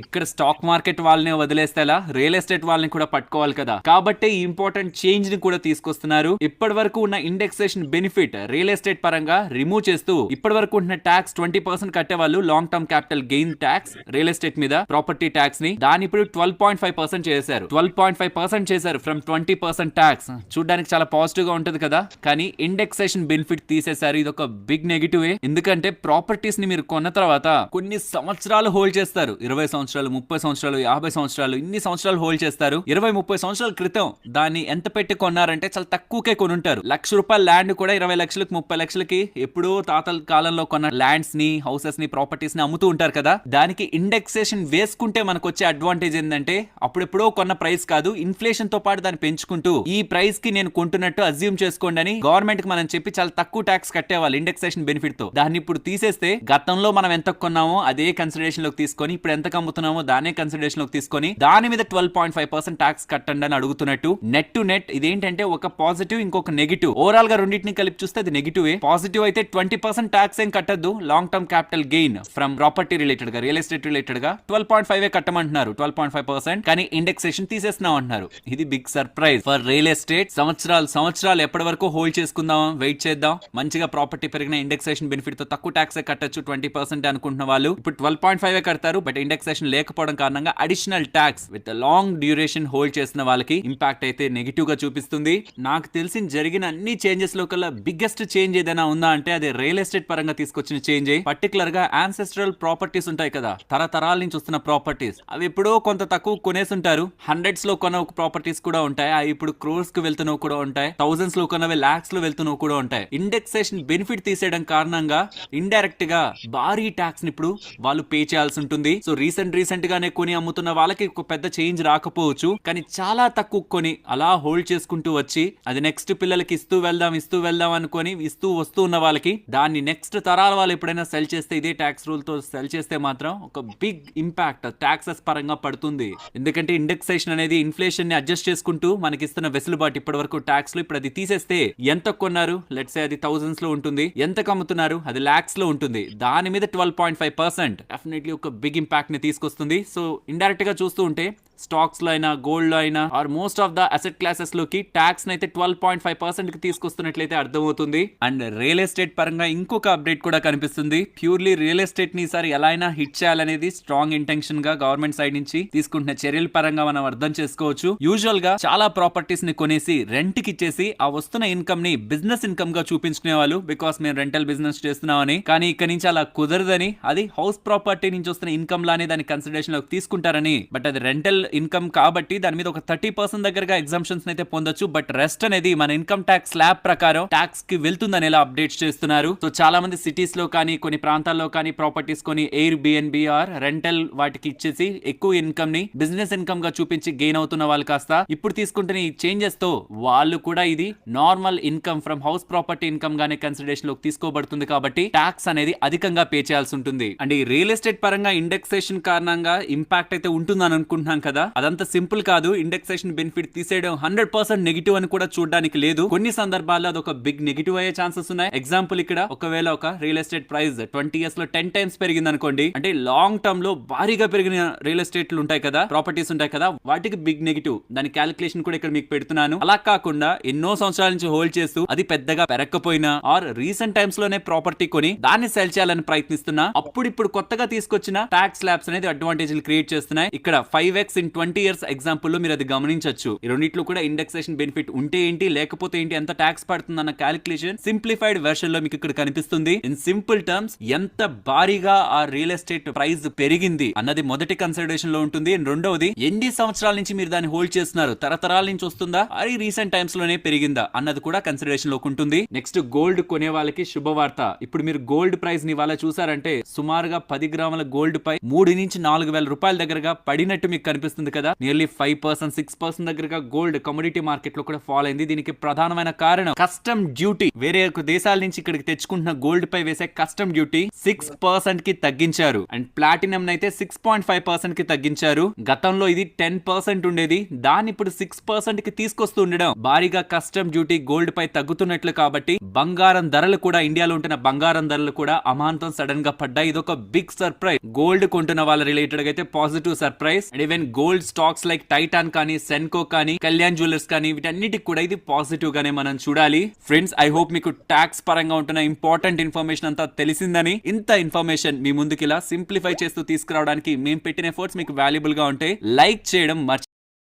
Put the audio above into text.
ఇక్కడ stock market వాళ్ళని వదిలేస్తే ఎలా? రియల్ ఎస్టేట్ వాళ్ళని కూడా పట్టుకోవాలి కదా. కాబట్టి ఈ ఇంపార్టెంట్ చేంజ్ని కూడా తీసుకొస్తున్నారు. ఇప్పటి వరకు ఉన్న ఇండెక్సేషన్ బెనిఫిట్ రియల్ ఎస్టేట్ పరంగా రిమూవ్ చేస్తూ ఇప్పటి వరకు ఉన్న ట్యాక్స్ ట్వంటీ పర్సెంట్ కట్టే వాళ్ళు long term capital gain tax real estate మీద ప్రాపర్టీ ట్యాక్స్ని దాని ఇప్పుడు ట్వెల్వ్ పాయింట్ ఫైవ్ పర్సెంట్ చేశారు. ట్వెల్వ్ పాయింట్ ఫైవ్ పర్సెంట్ చేశారు ఫ్రమ్ ట్వంటీ పర్సెంట్ ట్యాక్స్ చూడడానికి చాలా పాజిటివ్గా ఉంటుంది కదా. కానీ ఇండెక్సేషన్ బెనిఫిట్ తీసేశారు. ఇది ఒక బిగ్ నెగిటివ్ ఎందుకంటే ప్రాపర్టీస్ని మీరు కొన్న తర్వాత కొన్ని సంవత్సరాలు హోల్డ్ చేస్తారు. ఇరవై సంవత్సరాలు సంవత్సరాలు ముప్పై సంవత్సరాలు యాభై సంవత్సరాలు ఇన్ని సంవత్సరాలు హోల్డ్ చేస్తారు. ఇరవై ముప్పై సంవత్సరాల క్రితం దాన్ని ఎంత పెట్టి కొన్నారంటే చాలా తక్కువకే కొనుంటారు. లక్ష రూపాయల ల్యాండ్ కూడా ఇరవై లక్షలకు ముప్పై లక్షలకి ఎప్పుడో తాతల కాలంలో కొన్న ల్యాండ్స్ని హౌసెస్ని ప్రాపర్టీస్ని అమ్ముతూ ఉంటారు కదా. దానికి ఇండెక్సేషన్ వేసుకుంటే మనకు వచ్చే అడ్వాంటేజ్ ఏంటంటే అప్పుడెప్పుడో కొన్న ప్రైస్ కాదు ఇన్ఫ్లేషన్తో పాటు దాన్ని పెంచుకుంటూ ఈ ప్రైస్కి నేను కొంటున్నట్టు అజ్యూమ్ చేసుకోండి అని గవర్నమెంట్కి మనం చెప్పి చాలా తక్కువ ట్యాక్స్ కట్టేవాళ్ళు ఇండెక్సేషన్ బెనిఫిట్తో దాన్ని ఇప్పుడు తీసేస్తే గతంలో మనం ఎంత కొన్నామో అదే కన్సిడరేషన్లోకి తీసుకొని ఇప్పుడు ఎంత అమ్ముతున్నామో దానే కన్సిడరేషన్ తీసుకొని దాని మీద twelve point five percent tax కట్టండి అని అడుగుతున్నట్టు నెట్ టు నెట్ ఇదేంటంటే ఒక పాజిటివ్ ఇంకొక నెగిటివ్ ఓవరాల్గా రెండింటిని కలిపి చూస్తే అది నెగిటివ్ పాజిటివ్ అయితే ట్వంటీ పర్సెంట్ ట్యాక్స్ ఏం కట్టద్దు. Long term capital gain from property రిలేటెడ్గా రియల్ ఎస్టేట్ రిలేటెడ్గా ట్వెల్వ్ పాయింట్ ఫైవ్ కట్టమంటున్నారు. ట్వెల్వ్ పాయింట్ ఫైవ్ పర్సెంట్ కానీ ఇండెక్సేషన్ తీసేస్తున్నాం అంటున్నారు. ఇది big surprise for real estate సంవత్సరాలు సంవత్సరాలు ఎప్పటి వరకు హోల్డ్ చేసుకుందాం వెయిట్ చేద్దాం. మంచిగా ప్రాపర్టీ పెరిగిన ఇండెక్సేషన్ బెనిఫిట్తో తక్కువ ట్యాక్స్ కట్టచ్చు. ట్వంటీ పర్సెంట్ అనుకుంటున్న వాళ్ళు. ఇప్పుడు ట్వెల్వ్ పాయింట్ ఫైవ్ కడతారు బట్ ఇండెక్సేషన్ లేకపోవడం కారణంగా additional tax with long duration hold చేసిన వాళ్ళకి ఇంపాక్ట్ అయితే నెగిటివ్గా చూపిస్తుంది. నాకు తెలిసి జరిగిన అన్ని చేంజెస్లో కల్లా బిగ్గెస్ట్ చేంజ్ ఏదైనా ఉందా అంటే అది రియల్ ఎస్టేట్ పరంగా తీసుకొచ్చిన చేంజ్ పర్టికులర్గా ఆన్సెస్ట్రల్ ప్రాపర్టీస్ ఉంటాయి కదా తరతరాల నుంచి వస్తున్న ప్రాపర్టీస్ అవి ఎప్పుడో కొంత తక్కువ కొనేసి ఉంటారు హండ్రెడ్స్లో కొన్న ప్రాపర్టీస్ కూడా ఉంటాయి. అవి ఇప్పుడు క్రోర్స్కి వెళ్తున్నవి కూడా ఉంటాయి. థౌసండ్స్లో కొన్నవి లాక్స్లో వెళ్తున్నవి కూడా ఉంటాయి. ఇండెక్సేషన్ బెనిఫిట్ తీసేయడం కారణంగా ఇండైరెక్ట్గా భారీ ట్యాక్స్ని ఇప్పుడు వాళ్ళు పే చేయాల్సి ఉంటుంది. సో రీసెంట్ రీసెంట్ గానే కొని అమ్ముతున్న వాళ్ళకి ఒక పెద్ద చేంజ్ రాకపోవచ్చు. కానీ చాలా తక్కువ కొని అలా హోల్డ్ చేసుకుంటూ వచ్చి అది నెక్స్ట్ పిల్లలకి ఇస్తూ వెళ్దాం ఇస్తూ వెళ్దాం అనుకొని ఇస్తూ వస్తూ ఉన్న వాళ్ళకి దాన్ని నెక్స్ట్ తరాల వాళ్ళు ఎప్పుడైనా సెల్ చేస్తే ఇదే ట్యాక్స్ రూల్తో సెల్ చేస్తే మాత్రం ఒక బిగ్ ఇంపాక్ట్ ట్యాక్సెస్ పరంగా పడుతుంది. ఎందుకంటే ఇండెక్సేషన్ అనేది ఇన్ఫ్లేషన్ని అడ్జస్ట్ చేసుకుంటూ మనకి ఇస్తున్న వెసులుబాటు ఇప్పటి వరకు ట్యాక్స్లో ఇప్పుడు అది తీసేస్తే ఎంత కొన్నారు? లెట్స్ అది థౌసండ్స్లో ఉంటుంది. ఎంత కమ్ముతున్నారు? అది లాక్స్లో ఉంటుంది. దాని మీద twelve point five percent definitely ఒక బిగ్ ఇంపాక్ట్ని తీసుకొస్తుంది. సో ఇండైరెక్ట్గా చూస్తూ ఉంటే స్టాక్స్లో అయినా గోల్డ్లో అయినా or most of the asset క్లాసెస్లోకి tax అయితే ట్వెల్వ్ పాయింట్ ఫైవ్ పర్సెంట్కి తీసుకొస్తున్నట్లయితే అర్థమవుతుంది. అండ్ రియల్ ఎస్టేట్ పరంగా ఇంకొక అప్డేట్ కూడా కనిపిస్తుంది. ప్యూర్లీ రియల్ ఎస్టేట్ని ఈసారి ఎలా అయినా హిట్ చేయాలనేది స్ట్రాంగ్ ఇంటెన్షన్గా గవర్నమెంట్ సైడ్ నుంచి తీసుకుంటున్న చర్యల పరంగా మనం అర్థం చేసుకోవచ్చు. యూజువల్గా చాలా ప్రాపర్టీస్ని కొనేసి రెంట్కి ఇచ్చేసి ఆ వస్తున్న ఇన్కమ్ని బిజినెస్ ఇన్కమ్గా చూపించుకునే వాళ్ళు బికాస్ మేము రెంటల్ బిజినెస్ చేస్తున్నామని. కానీ ఇక్కడ నుంచి అలా కుదరదని అది హౌస్ ప్రాపర్టీ నుంచి వస్తున్న ఇన్కమ్ లానే దాని కన్సిడరేషన్లో తీసుకుంటారని. బట్ అది రెంటల్ ఇన్కమ్ కాబట్టి దాని మీద ఒక థర్టీ పర్సెంట్ దగ్గరగా ఎగ్జామ్షన్స్ అయితే పొందొచ్చు. బట్ రెస్ట్ అనేది మన ఇన్కమ్ ట్యాక్స్ స్లాబ్ ప్రకారం ట్యాక్స్కి వెళ్తుందని ఎలా అప్డేట్స్ చేస్తున్నారు. సో చాలా మంది సిటీస్లో కానీ కొన్ని ప్రాంతాల్లో కానీ ప్రాపర్టీస్ కొని ఎయిర్ బిఎన్బి ఆర్ రెంటల్ వాటికి ఇచ్చేసి ఎక్కువ ఇన్కమ్ని బిజినెస్ ఇన్కమ్గా చూపించి గెయిన్ అవుతున్న వాళ్ళు కాస్త ఇప్పుడు తీసుకుంటున్న ఈ చేంజెస్తో వాళ్ళు కూడా ఇది normal income from house property income గానే కన్సిడరేషన్లోకి తీసుకోబడుతుంది కాబట్టి ట్యాక్స్ అనేది అధికంగా పే చేయాల్సి ఉంటుంది. అండ్ ఈ రియల్ ఎస్టేట్ పరంగా ఇండెక్సేషన్ కారణంగా ఇంపాక్ట్ అయితే ఉంటుందని అనుకుంటున్నాం కదా. అదంతా సింపుల్ కాదు. ఇండెక్సేషన్ బెనిఫిట్ తీసేయడం హండ్రెడ్ పర్సెంట్ నెగిటివ్ అని కూడా చూడడానికి లేదు. కొన్ని సందర్భాల్లో అది ఒక బిగ్ నెగిటివ్ అయ్యే ఛాన్సెస్ ఉన్నాయి. ఎగ్జాంపుల్ ఇక్కడ ఒకవేళ ఒక రియల్ ఎస్టేట్ ప్రైస్ ట్వంటీ ఇయర్స్లో టెన్ టైమ్స్ పెరిగింది అనుకోండి అంటే లాంగ్ టర్మ్లో భారీగా పెరిగిన రియల్ ఎస్టేట్లు ఉంటాయి కదా ప్రాపర్టీస్ ఉంటాయి కదా వాటికి బిగ్ నెగిటివ్. దాని క్యాలిక్యులేషన్ కూడా ఇక్కడ మీకు పెడుతున్నాను. అలా కాకుండా ఎన్నో సంవత్సరాల నుంచి హోల్డ్ చేస్తూ అది పెద్దగా పెరగకపోయినా ఆర్ రీసెంట్ టైమ్స్లోనే ప్రాపర్టీ కొని దాన్ని సెల్ చేయాలని ప్రయత్నిస్తున్నా అప్పుడు ఇప్పుడు కొత్తగా తీసుకొచ్చిన ట్యాక్స్ ల్యాబ్స్ అనేది అడ్వాంటేజ్ క్రియేట్ చేస్తున్నాయి. ఇక్కడ five x in twenty years ఎగ్జాంపుల్లో మీరు అది గమనించవచ్చు ఈ రెండింటిలో కూడా ఇండెక్సేషన్ బెనిఫిట్ ఉంటే ఏంటి లేకపోతే ఏంటి ఎంత ట్యాక్స్ పడుతుంది అన్న క్యాలిక్యులేషన్ సింప్లిఫైడ్ వెర్షన్లో మీకు ఇక్కడ కనిపిస్తుంది. ఇన్ సింపుల్ టర్మ్స్ ఎంత భారీగా ఆ రియల్ ఎస్టేట్ ప్రైస్ పెరిగింది అన్నది మొదటి కన్సిడరేషన్లో ఉంటుంది. రెండవది ఎన్ని సంవత్సరాల నుంచి మీరు దాన్ని హోల్డ్ చేస్తున్నారు? తరతరాల నుంచి వస్తుందా? అది రీసెంట్ టైమ్స్లోనే పెరిగిందా? అన్నది కూడా కన్సిడరేషన్లోకి ఉంటుంది. నెక్స్ట్ గోల్డ్ కొనే వాళ్ళకి శుభవార్త. ఇప్పుడు మీరు గోల్డ్ ప్రైస్ని ఇవాళ చూసారంటే సుమారుగా పది గ్రాముల గోల్డ్ పై మూడు నుంచి నాలుగు వేల రూపాయల దగ్గరగా పడినట్టు మీకు కనిపిస్తుంది. కనిపిస్తుంది కదా. Nearly five percent six percent దగ్గరగా గోల్డ్ కమోడిటీ మార్కెట్లో కూడా ఫాల్ అయింది. దీనికి ప్రధానమైన కారణం కస్టమ్ డ్యూటీ వేరే దేశాల నుంచి ఇక్కడికి తెచ్చుకుంటున్న గోల్డ్ పై వేసే కస్టమ్ డ్యూటీ సిక్స్ పర్సెంట్కి తగ్గించారు. అండ్ ప్లాటినం అయితే సిక్స్ పాయింట్ ఫైవ్ పర్సెంట్కి తగ్గించారు. గతంలో ఇది టెన్ పర్సెంట్ ఉండేది. దాన్ని ఇప్పుడు సిక్స్ పర్సెంట్కి తీసుకొస్తూ ఉండడం భారీగా కస్టమ్ డ్యూటీ గోల్డ్ పై తగ్గుతున్నట్లు కాబట్టి బంగారం ధరలు కూడా ఇండియాలో ఉంటున్న బంగారం ధరలు కూడా అమాంతం సడన్గా పడ్డాయి. ఇది ఒక బిగ్ సర్ప్రైజ్ గోల్డ్ కొంటున్న వాళ్ళ రిలేటెడ్ అయితే positive surprise and even gold stocks like Titan కానీ సెన్కో కానీ కళ్యాణ్ జ్యువెలర్స్ కానీ వీటన్నిటికి కూడా ఇది పాజిటివ్ గానే మనం చూడాలి. ఫ్రెండ్స్ ఐ హోప్ మీకు ట్యాక్స్ పరంగా ఉంటున్న ఇంపార్టెంట్ ఇన్ఫర్మేషన్ అంతా తెలిసిందని. ఇంత ఇన్ఫర్మేషన్ మీ ముందుకు ఇలా సింప్లిఫై చేస్తూ తీసుకురావడానికి మేము పెట్టిన ఎఫర్ట్స్ మీకు వాల్యుబుల్గా ఉంటే లైక్ చేయడం మర్చి